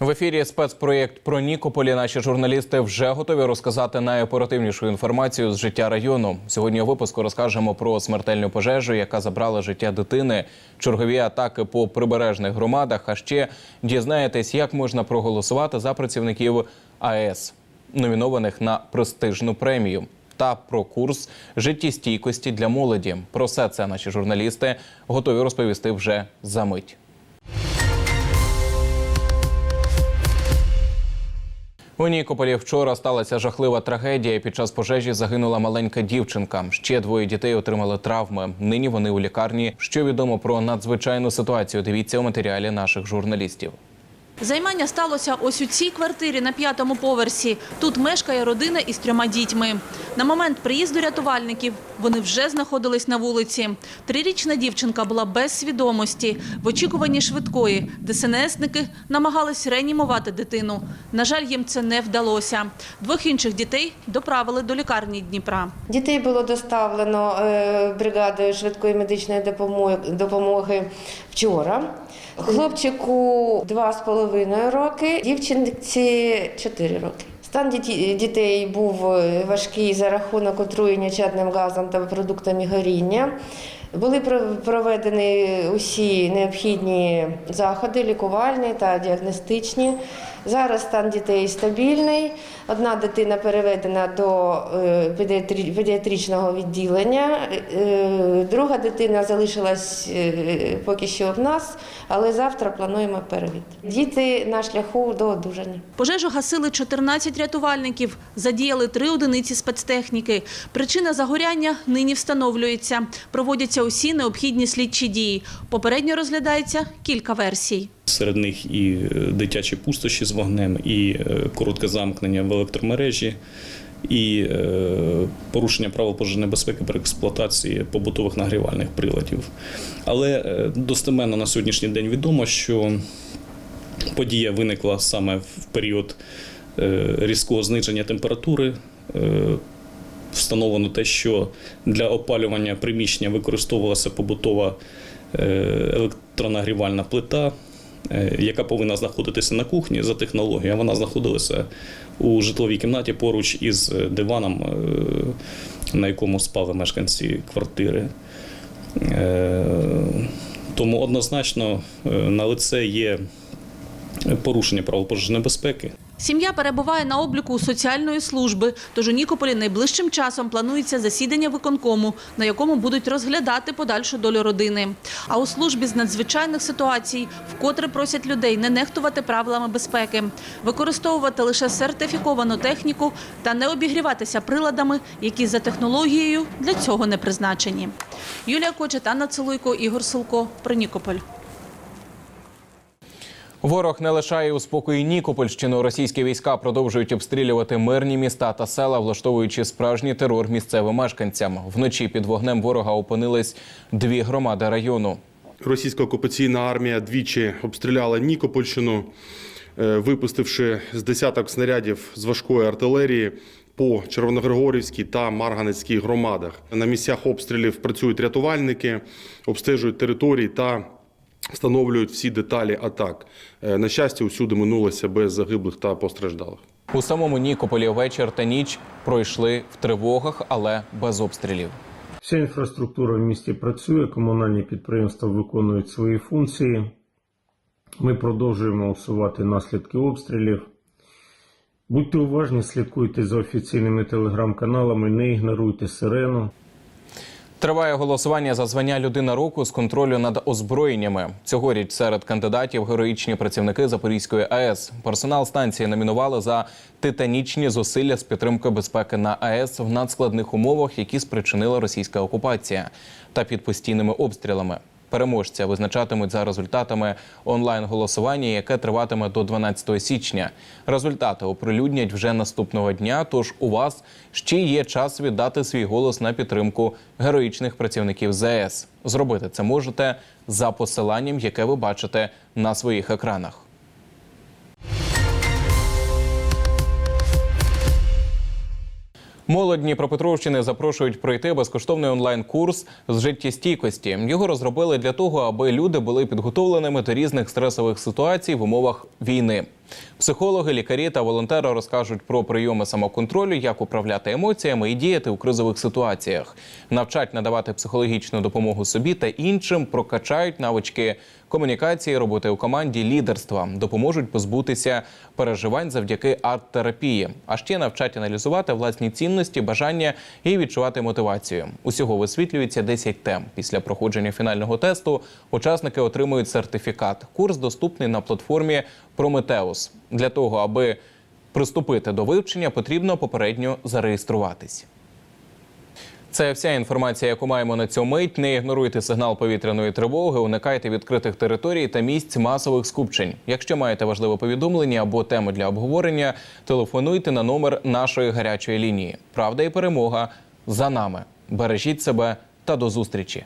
В ефірі спецпроєкт про Нікополі. Наші журналісти вже готові розказати найоперативнішу інформацію з життя району. Сьогодні у випуску розкажемо про смертельну пожежу, яка забрала життя дитини, чергові атаки по прибережних громадах. А ще дізнаєтесь, як можна проголосувати за працівників АЕС, номінованих на престижну премію. Та про курс життєстійкості для молоді. Про все це наші журналісти готові розповісти вже за мить. У Нікополі вчора сталася жахлива трагедія. Під час пожежі загинула маленька дівчинка. Ще двоє дітей отримали травми. Нині вони у лікарні. Що відомо про надзвичайну ситуацію? Дивіться у матеріалі наших журналістів. Займання сталося ось у цій квартирі на п'ятому поверсі. Тут мешкає родина із трьома дітьми. На момент приїзду рятувальників вони вже знаходились на вулиці. Трирічна дівчинка була без свідомості. В очікуванні швидкої ДСНСники намагались реанімувати дитину. На жаль, їм це не вдалося. Двох інших дітей доправили до лікарні Дніпра. Дітей було доставлено е, бригадою швидкої медичної допомоги, допомоги вчора. Хлопчику два з половиною роки, дівчинці чотири роки. Стан дітей був е, важкий за рахунок отруєння чадним газом та продуктами горіння. Були проведені усі необхідні заходи, лікувальні та діагностичні. Зараз стан дітей стабільний. Одна дитина переведена до е, педіатричного відділення, е, друга дитина залишилась поки що в нас, але завтра плануємо перевід. Діти на шляху до одужання. Пожежу гасили 14 рятувальників, задіяли три одиниці спецтехніки. Причина загоряння нині встановлюється. Проводяться усі необхідні слідчі дії. Попередньо розглядається кілька версій. Серед них і е, дитячі пустощі з вогнем, і е, коротке замкнення в електромережі, і е, порушення правил пожежної безпеки при експлуатації побутових нагрівальних приладів. Але достеменно на сьогоднішній день відомо, що подія виникла саме в період різкого зниження температури. Е, Встановлено те, що для опалювання приміщення використовувалася побутова е, електронагрівальна плита, е, яка повинна знаходитися на кухні за технологією. Вона знаходилася у житловій кімнаті поруч із е, диваном, е, на якому спали мешканці квартири. Е, Тому однозначно е, на лице є порушення правил безпеки. Сім'я перебуває на обліку у соціальної служби, тож у Нікополі найближчим часом планується засідання виконкому, на якому будуть розглядати подальшу долю родини. А у службі з надзвичайних ситуацій вкотре просять людей не нехтувати правилами безпеки, використовувати лише сертифіковану техніку та не обігріватися приладами, які за технологією для цього не призначені. Юлія Кочет, Анна Целуйко, Ігор Силко. Про Нікополь. Ворог не лишає у спокої Нікопольщину. Російські війська продовжують обстрілювати мирні міста та села, влаштовуючи справжній терор місцевим мешканцям. Вночі під вогнем ворога опинились дві громади району. Російська окупаційна армія двічі обстріляла Нікопольщину, е, випустивши з десяток снарядів з важкої артилерії по Червоногригорівській та Марганецькій громадах. На місцях обстрілів працюють рятувальники, обстежують території та встановлюють всі деталі атак. Е, На щастя, усюди минулося без загиблих та постраждалих. У самому Нікополі вечір та ніч пройшли в тривогах, але без обстрілів. Вся інфраструктура в місті працює, комунальні підприємства виконують свої функції. Ми продовжуємо усувати наслідки обстрілів. Будьте уважні, слідкуйте за офіційними телеграм-каналами, не ігноруйте сирену. Триває голосування за звання людина року з контролю над озброєннями. Цьогоріч серед кандидатів героїчні працівники Запорізької АЕС. Персонал станції номінували за титанічні зусилля з підтримки безпеки на АЕС в надскладних умовах, які спричинила російська окупація, та під постійними обстрілами. Переможця визначатимуть за результатами онлайн-голосування, яке триватиме до 12 січня. Результати оприлюднять вже наступного дня. Тож у вас ще є час віддати свій голос на підтримку героїчних працівників ЗС. Зробити це можете за посиланням, яке ви бачите на своїх екранах. Молодь Дніпропетровщини запрошують пройти безкоштовний онлайн-курс з життєстійкості. Його розробили для того, аби люди були підготовленими до різних стресових ситуацій в умовах війни. Психологи, лікарі та волонтери розкажуть про прийоми самоконтролю, як управляти емоціями і діяти у кризових ситуаціях. Навчать надавати психологічну допомогу собі та іншим, прокачають навички комунікації, роботи у команді, лідерства, допоможуть позбутися переживань завдяки арт-терапії. А ще навчать аналізувати власні цінності, бажання і відчувати мотивацію. Усього висвітлюється 10 тем. Після проходження фінального тесту учасники отримують сертифікат. Курс доступний на платформі Прометеус. Для того, аби приступити до вивчення, потрібно попередньо зареєструватись. Це вся інформація, яку маємо на цю мить. Не ігноруйте сигнал повітряної тривоги, уникайте відкритих територій та місць масових скупчень. Якщо маєте важливе повідомлення або тему для обговорення, телефонуйте на номер нашої гарячої лінії. Правда і перемога за нами. Бережіть себе та до зустрічі.